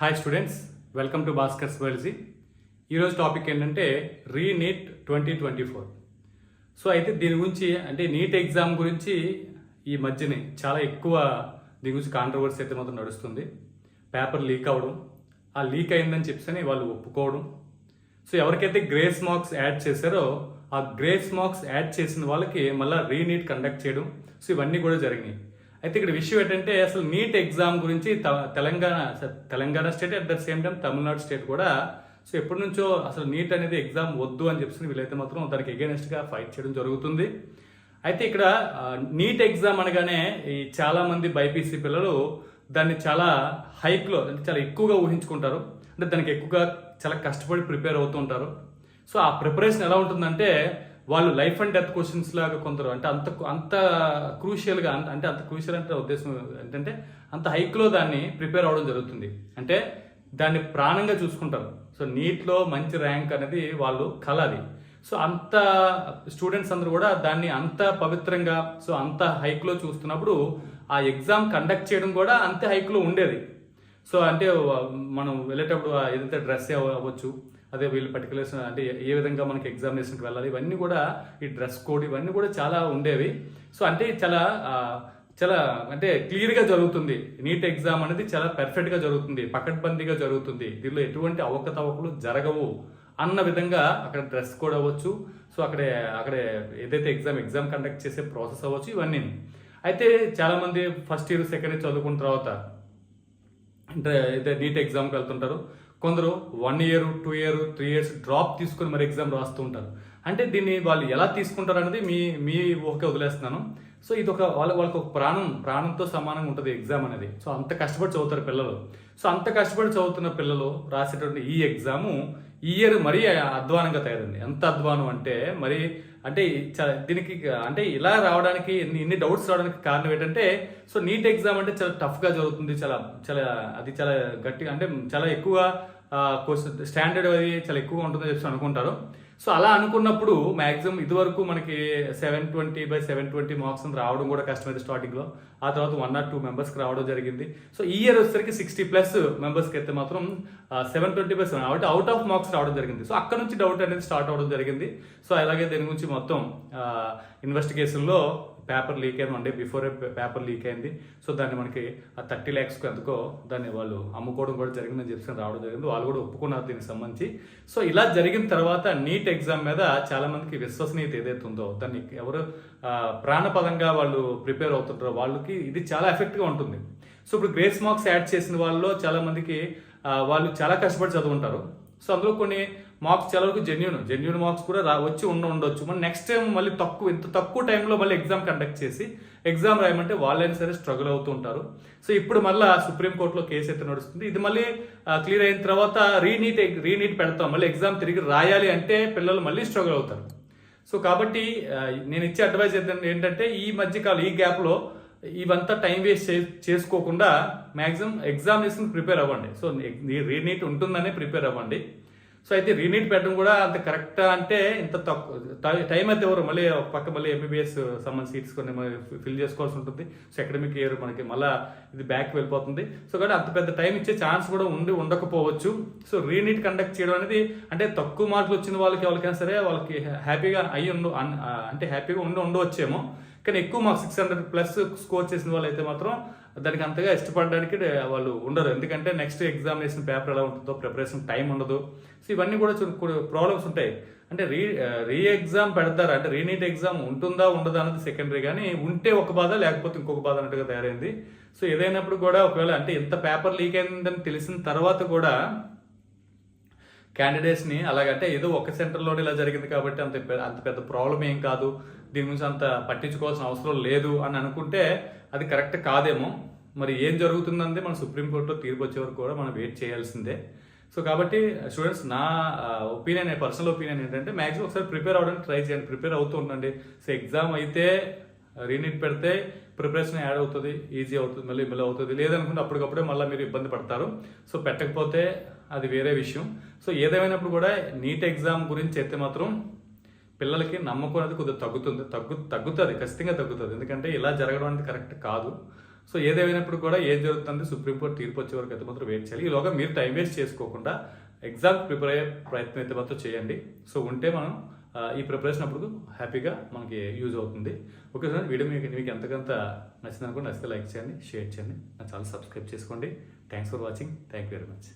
Hi students welcome to Bhaskar's వెల్జీ ఈరోజు topic ఏంటంటే re NEET twenty twenty four so అయితే దీని గురించి అంటే నీట్ ఎగ్జామ్ గురించి ఈ మధ్యనే చాలా ఎక్కువ దీని గురించి కాంట్రవర్సీ అయితే మాత్రం నడుస్తుంది. పేపర్ లీక్ అవ్వడం ఆ లీక్ అయిందని చెప్పేసి వాళ్ళు ఒప్పుకోవడం. సో ఎవరికైతే గ్రేస్ మార్క్స్ యాడ్ చేశారో ఆ గ్రేస్ మార్క్స్ యాడ్ చేసిన వాళ్ళకి మళ్ళీ రీనీట్ కండక్ట్ చేయడం. సో ఇవన్నీ కూడా జరిగినాయి. అయితే ఇక్కడ విషయం ఏంటంటే అసలు నీట్ ఎగ్జామ్ గురించి Telangana Telangana state at the same time Tamil Nadu state కూడా సో ఎప్పటి నుంచో అసలు నీట్ అనేది ఎగ్జామ్ వద్దు అని చెప్పేసి వీళ్ళైతే మాత్రం దానికి against ఫైట్ చేయడం జరుగుతుంది. అయితే ఇక్కడ నీట్ ఎగ్జామ్ అనగానే ఈ చాలామంది బైపీసీ పిల్లలు దాన్ని చాలా హైక్లో అంటే చాలా ఎక్కువగా ఊహించుకుంటారు. అంటే దానికి ఎక్కువగా చాలా కష్టపడి ప్రిపేర్ అవుతూ ఉంటారు. సో ఆ ప్రిపరేషన్ ఎలా ఉంటుందంటే వాళ్ళు లైఫ్ అండ్ డెత్ క్వశ్చన్స్ లాగా కొందరు అంటే అంత అంత క్రూషియల్గా అంటే అంత క్రూషియల్ అంటే ఉద్దేశం ఏంటంటే అంత హైక్లో దాన్ని ప్రిపేర్ అవ్వడం జరుగుతుంది. అంటే దాన్ని ప్రాణంగా చూసుకుంటారు. సో నీట్లో మంచి ర్యాంక్ అనేది వాళ్ళు కల అది. సో అంత స్టూడెంట్స్ అందరూ కూడా దాన్ని అంత పవిత్రంగా సో అంత హైక్లో చూస్తున్నప్పుడు ఆ ఎగ్జామ్ కండక్ట్ చేయడం కూడా అంతే హైక్లో ఉండేది. సో అంటే మనం వెళ్ళేటప్పుడు ఏదైతే డ్రెస్ అవ్వచ్చు అదే వీళ్ళు పర్టికులర్స్ అంటే ఏ- విధంగా మనకి ఎగ్జామినేషన్కి వెళ్ళాలి ఇవన్నీ కూడా ఈ డ్రెస్ కోడ్ ఇవన్నీ కూడా చాలా ఉండేవి. సో అంటే చాలా చాలా అంటే క్లియర్గా జరుగుతుంది. నీట్ ఎగ్జామ్ అనేది చాలా పెర్ఫెక్ట్గా జరుగుతుంది పకడ్బందీగా జరుగుతుంది. దీనిలో ఎటువంటి అవకతవకలు జరగవు అన్న విధంగా అక్కడ డ్రెస్ కోడ్ అవ్వచ్చు. సో అక్కడే అక్కడే ఏదైతే ఎగ్జామ్ ఎగ్జామ్ కండక్ట్ చేసే ప్రాసెస్ అవ్వచ్చు ఇవన్నీ అయితే చాలామంది ఫస్ట్ ఇయర్ సెకండ్ ఇయర్ చదువుకున్న తర్వాత అంటే అయితే నీట్ ఎగ్జామ్కి వెళ్తుంటారు. కొందరు one year two year three years drop తీసుకొని మరి ఎగ్జామ్ రాస్తూ ఉంటారు. అంటే దీన్ని వాళ్ళు ఎలా తీసుకుంటారు అనేది మీ మీ ఊహకే వదిలేస్తున్నాను. సో ఇది ఒక వాళ్ళ వాళ్ళకి ఒక ప్రాణం ప్రాణంతో సమానంగా ఉంటుంది ఎగ్జామ్ అనేది. సో అంత కష్టపడి చదువుతారు పిల్లలు. సో అంత కష్టపడి చదువుతున్న పిల్లలు రాసేటువంటి ఈ ఎగ్జాము ఈ ఇయర్ మరీ అధ్వానంగా తయారైంది. ఎంత అధ్వానం అంటే మరి అంటే దీనికి అంటే ఇలా రావడానికి ఎన్ని ఇన్ని డౌట్స్ రావడానికి కారణం ఏంటంటే సో నీట్ ఎగ్జామ్ అంటే చాలా టఫ్గా జరుగుతుంది చాలా చాలా అది చాలా గట్టిగా అంటే చాలా ఎక్కువ క్వశ్చన్ స్టాండర్డ్ అది చాలా ఎక్కువగా ఉంటుందని చెప్పి అనుకుంటారు. సో అలా అనుకున్నప్పుడు మ్యాక్సిమం ఇదివరకు మనకి seven twenty by seven twenty marks రావడం కూడా కష్టమైంది స్టార్టింగ్లో ఆ తర్వాత వన్ ఆర్ టూ మెంబర్స్కి రావడం జరిగింది. సో ఈ ఇయర్ వచ్చేసరికి సిక్స్టీ ప్లస్ మెంబర్స్కి అయితే మాత్రం సెవెన్ ట్వంటీ బై సెవెన్ కాబట్టి అవుట్ ఆఫ్ మార్క్స్ రావడం జరిగింది. సో అక్కడ నుంచి డౌట్ అనేది స్టార్ట్ అవడం జరిగింది. సో అలాగే దీని గురించి మొత్తం ఇన్వెస్టిగేషన్లో పేపర్ లీక్ అయింది one day before paper leak అయింది. సో దాన్ని మనకి ఆ థర్టీ ల్యాక్స్కి ఎందుకో దాన్ని వాళ్ళు అమ్ముకోవడం కూడా జరిగిందని చెప్పి రావడం జరిగింది. వాళ్ళు కూడా ఒప్పుకున్నారు దీనికి సంబంధించి. సో ఇలా జరిగిన తర్వాత నీట్ ఎగ్జామ్ మీద చాలా మందికి విశ్వసనీయత ఏదైతే ఉందో దాన్ని ఎవరు ఆ, ప్రాణపదంగా వాళ్ళు ప్రిపేర్ అవుతుంటారో వాళ్ళకి ఇది చాలా ఎఫెక్ట్గా ఉంటుంది. సో ఇప్పుడు గ్రేస్ మార్క్స్ యాడ్ చేసిన వాళ్ళలో చాలా మందికి వాళ్ళు చాలా కష్టపడి చదువుంటారు. సో అందులో కొన్ని మార్క్స్ చాలా వరకు జెన్యున్ జెన్యున్ మార్క్స్ కూడా రా వచ్చి ఉండ ఉండొచ్చు. మన నెక్స్ట్ టైం మళ్ళీ తక్కువ ఇంత తక్కువ టైంలో మళ్ళీ ఎగ్జామ్ కండక్ట్ చేసి ఎగ్జామ్ రాయమంటే వాళ్ళైనా సరే స్ట్రగుల్ అవుతూ ఉంటారు. సో ఇప్పుడు మళ్ళీ సుప్రీంకోర్టులో కేసు అయితే నడుస్తుంది. ఇది మళ్ళీ క్లియర్ అయిన తర్వాత రీనీట్ రీనీట్ పెడతాం. మళ్ళీ ఎగ్జామ్ తిరిగి రాయాలి అంటే పిల్లలు మళ్ళీ స్ట్రగుల్ అవుతారు. సో కాబట్టి నేను ఇచ్చే అడ్వైజ్ ఏంటంటే ఈ మధ్యకాలం ఈ గ్యాప్లో ఇవంతా టైం వేస్ట్ చే చేసుకోకుండా మ్యాక్సిమం ఎగ్జామినేషన్ ప్రిపేర్ అవ్వండి. సో రీనీట్ ఉంటుందనే ప్రిపేర్ అవ్వండి. సో అయితే రీనీట్ పెట్టడం కూడా అంత కరెక్ట్ అంటే ఇంత తక్కువ. టైం అయితే ఎవరు మళ్ళీ పక్క మళ్ళీ ఎంబీబీఎస్ సంబంధించి సీట్స్ కొన్ని ఫిల్ చేసుకోవాల్సి ఉంటుంది. సో అకాడమిక్ ఇయర్ మనకి మళ్ళీ ఇది బ్యాక్ వెళ్ళిపోతుంది. సో కాబట్టి అంత పెద్ద టైం ఇచ్చే ఛాన్స్ కూడా ఉండి ఉండకపోవచ్చు. సో రీనీట్ కండక్ట్ చేయడం అనేది అంటే తక్కువ మార్కులు వచ్చిన వాళ్ళకి ఎవరికైనా సరే వాళ్ళకి హ్యాపీగా అయ్యి ఉండు అంటే హ్యాపీగా ఉండి ఉండవచ్చేమో. కానీ ఎక్కువ marks six hundred plus score చేసిన వాళ్ళు అయితే మాత్రం దానికి అంతగా ఇష్టపడడానికి వాళ్ళు ఉండరు. ఎందుకంటే నెక్స్ట్ ఎగ్జామినేషన్ పేపర్ ఎలా ఉంటుందో ప్రిపరేషన్ టైం ఉండదు. సో ఇవన్నీ కూడా ప్రాబ్లమ్స్ ఉంటాయి. అంటే రీ రీ ఎగ్జామ్ పెడతారు? అంటే రీనీట్ ఎగ్జామ్ ఉంటుందా ఉండదా అన్నది సెకండరీ కానీ ఉంటే ఒక బాధ లేకపోతే ఇంకొక బాధ అన్నట్టుగా తయారైంది. సో ఏదైనప్పుడు కూడా ఒకవేళ అంటే ఎంత పేపర్ లీక్ అయిందని తెలిసిన తర్వాత కూడా క్యాండిడేట్స్ని అలాగంటే ఏదో ఒక సెంటర్లోనే ఇలా జరిగింది కాబట్టి అంత అంత పెద్ద ప్రాబ్లం ఏం కాదు. దీని గురించి అంత పట్టించుకోవాల్సిన అవసరం లేదు అని అనుకుంటే అది కరెక్ట్ కాదేమో. మరి ఏం జరుగుతుందంటే మన సుప్రీంకోర్టులో తీర్పు వచ్చే వరకు కూడా మనం వెయిట్ చేయాల్సిందే. సో కాబట్టి స్టూడెంట్స్ నా ఒపీనియన్ పర్సనల్ ఒపీనియన్ ఏంటంటే మ్యాక్సిమం ఒకసారి ప్రిపేర్ అవ్వడానికి ట్రై చేయండి. ప్రిపేర్ అవుతూ ఉండండి. సో ఎగ్జామ్ అయితే రీనీట్ పెడితే ప్రిపరేషన్ యాడ్ అవుతుంది ఈజీ అవుతుంది మళ్ళీ మళ్ళీ అవుతుంది. లేదనుకుంటే అప్పటికప్పుడే మళ్ళీ మీరు ఇబ్బంది పడతారు. సో పెట్టకపోతే అది వేరే విషయం. సో ఏదేమైనప్పుడు కూడా నీట్ ఎగ్జామ్ గురించి అయితే మాత్రం పిల్లలకి నమ్మకం అనేది కొద్దిగా తగ్గుతుంది. తగ్గు తగ్గుతుంది ఖచ్చితంగా తగ్గుతుంది. ఎందుకంటే ఇలా జరగడం అనేది కరెక్ట్ కాదు. సో ఏదేమైనప్పుడు కూడా ఏం జరుగుతుంది? సుప్రీంకోర్టు తీర్పు వచ్చే వరకు అయితే మాత్రం వెయిట్ చేయాలి. ఈలోగా మీరు టైం వేస్ట్ చేసుకోకుండా ఎగ్జామ్ ప్రిపేర్ అయ్యే ప్రయత్నం అయితే మాత్రం చేయండి. సో ఉంటే మనం ఈ ప్రిపరేషన్ అప్పుడు హ్యాపీగా మనకి యూజ్ అవుతుంది. ఓకే సార్ వీడియో మీకు మీకు ఎంతకంత నచ్చింది అనుకోండి నచ్చితే లైక్ చేయండి షేర్ చేయండి. నా ఛానల్ సబ్స్క్రైబ్ చేసుకోండి. Thanks for watching thank you very much